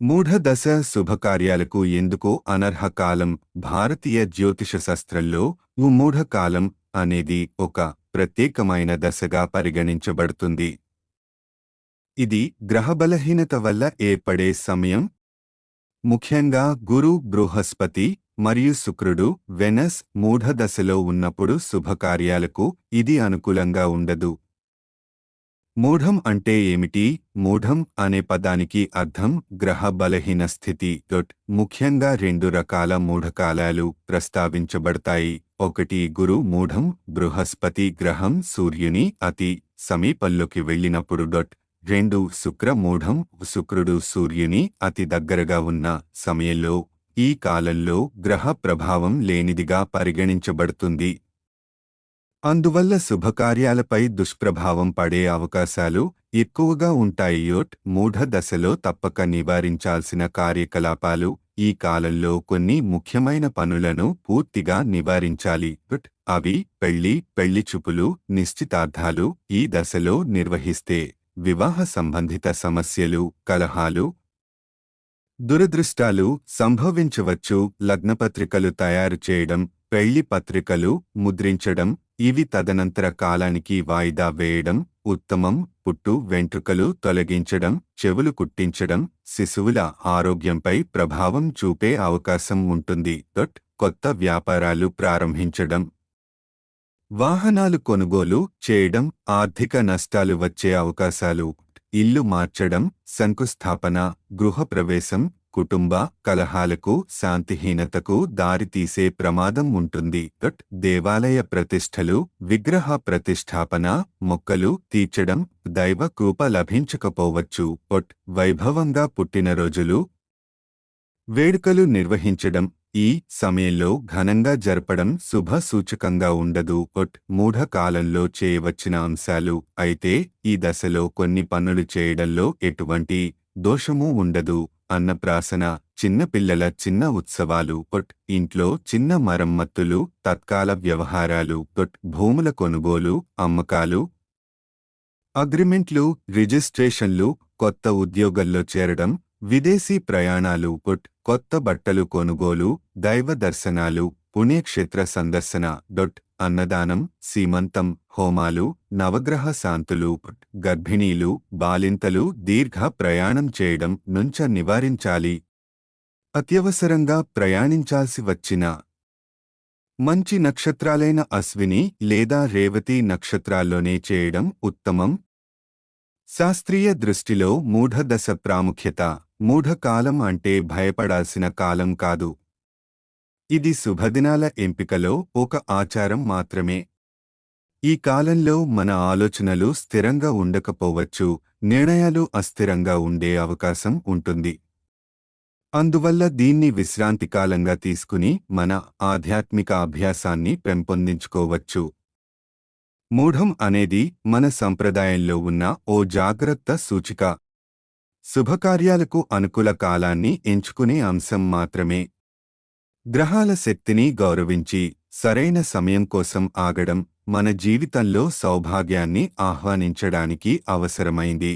మూఢదశ శుభకార్యాలకు ఎందుకో అనర్హ కాలం భారతీయ జ్యోతిష శాస్త్రంలో మూఢకాలం అనేది ఒక ప్రత్యేకమైన దశగా పరిగణించబడుతుంది. ఇది గ్రహబలహీనత వల్ల ఏర్పడే సమయం. ముఖ్యంగా గురు బృహస్పతి మరియు శుక్రుడు వెనస్ మూఢదశలో ఉన్నప్పుడు శుభకార్యాలకు ఇది అనుకూలంగా ఉండదు. మూఢం అంటే ఏమిటి? మూఢం అనే పదానికి అర్థం గ్రహ బలహీన స్థితి డొట్ ముఖ్యంగా రెండు రకాల మూఢకాలాలు ప్రస్తావించబడతాయి. ఒకటి గురు మూఢం బృహస్పతి గ్రహం సూర్యుని అతి సమీపంలోకి వెళ్ళినప్పుడు డొట్ రెండు శుక్ర మూఢం శుక్రుడు సూర్యుని అతి దగ్గరగా ఉన్న సమయంలో ఈ కాలంలో గ్రహ ప్రభావం లేనిదిగా పరిగణించబడుతుంది. అందువల్ల శుభకార్యాలపై దుష్ప్రభావం పడే అవకాశాలు ఎక్కువగా ఉంటాయి. యోట్ మూఢ దశలో తప్పక నివారించాల్సిన కార్యకలాపాలు ఈ కాలంలో కొన్ని ముఖ్యమైన పనులను పూర్తిగా నివారించాలి. అవి పెళ్ళి పెళ్ళి చూపులు నిశ్చితార్థాలు ఈ దశలో నిర్వహిస్తే వివాహ సంబంధిత సమస్యలు కలహాలు దురదృష్టాలు సంభవించవచ్చు. లగ్నపత్రికలు తయారు చేయడం పెళ్ళి పత్రికలు ముద్రించడం ఇవి తదనంతర కాలానికి వాయిదా వేయడం ఉత్తమం పుట్టు వెంట్రుకలు తొలగించడం చెవులు కుట్టించడం శిశువుల ఆరోగ్యంపై ప్రభావం చూపే అవకాశం ఉంటుంది. దొట్ కొత్త వ్యాపారాలు ప్రారంభించడం. వాహనాలు కొనుగోలు చేయడం ఆర్థిక నష్టాలు వచ్చే అవకాశాలు. ఇల్లు మార్చడం శంకుస్థాపన గృహప్రవేశం కుటుంబ కలహాలకు శాంతిహీనతకు దారితీసే ప్రమాదం ఉంటుంది. దట్ దేవాలయ ప్రతిష్టలు విగ్రహ ప్రతిష్టాపన మొక్కలు తీర్చడం దైవ కృప లభించకపోవచ్చు. పొట్ వైభవంగా పుట్టినరోజులు వేడుకలు నిర్వహించడం ఈ సమయంలో ఘనంగా జరపడం శుభ సూచకంగా ఉండదు. ఒట్ మూఢ కాలంలో చేయవచ్చిన అంశాలు అయితే ఈ దశలో కొన్ని పనులు చేయడంలో ఎటువంటి దోషమూ ఉండదు. అన్నప్రాసన చిన్నపిల్లల చిన్న ఉత్సవాలు కొట్ ఇంట్లో చిన్న మరమ్మత్తులు తత్కాల వ్యవహారాలు పొట్ భూముల కొనుగోలు అమ్మకాలు. అగ్రిమెంట్లు రిజిస్ట్రేషన్లు కొత్త ఉద్యోగంలో చేరడం విదేశీ ప్రయాణాలు పుట్ కొత్త బట్టలు కొనుగోలు దైవ దర్శనాలు పుణ్యక్షేత్ర సందర్శన డొట్ అన్నదానం సీమంతం హోమాలు నవగ్రహ శాంతులు గర్భిణీలు బాలింతలు దీర్ఘ ప్రయాణం చేయడం నుంచ నివారించాలి. అత్యవసరంగా ప్రయాణించాల్సి వచ్చిన మంచి నక్షత్రాలైన అశ్విని లేదా రేవతి నక్షత్రాల్లోనే చేయడం ఉత్తమం. శాస్త్రీయ దృష్టిలో మూఢదశ ప్రాముఖ్యత మూఢకాలం అంటే భయపడాల్సిన కాలం కాదు. ఇది శుభదినాల ఎంపికలో ఒక ఆచారం మాత్రమే. ఈ కాలంలో మన ఆలోచనలు స్థిరంగా ఉండకపోవచ్చు నిర్ణయాలు అస్థిరంగా ఉండే అవకాశం ఉంటుంది. అందువల్ల దీన్ని విశ్రాంతి కాలంగా తీసుకుని మన ఆధ్యాత్మిక అభ్యాసాన్ని పెంపొందించుకోవచ్చు. మూఢం అనేది మన సంప్రదాయంలో ఉన్న ఓ జాగ్రత్త సూచిక. శుభకార్యాలకు అనుకూల కాలాన్ని ఎంచుకునే అంశం మాత్రమే. గ్రహాల శక్తిని గౌరవించి సరైన సమయం కోసం ఆగడం మన జీవితంలో సౌభాగ్యాన్ని ఆహ్వానించడానికి అవసరమైంది.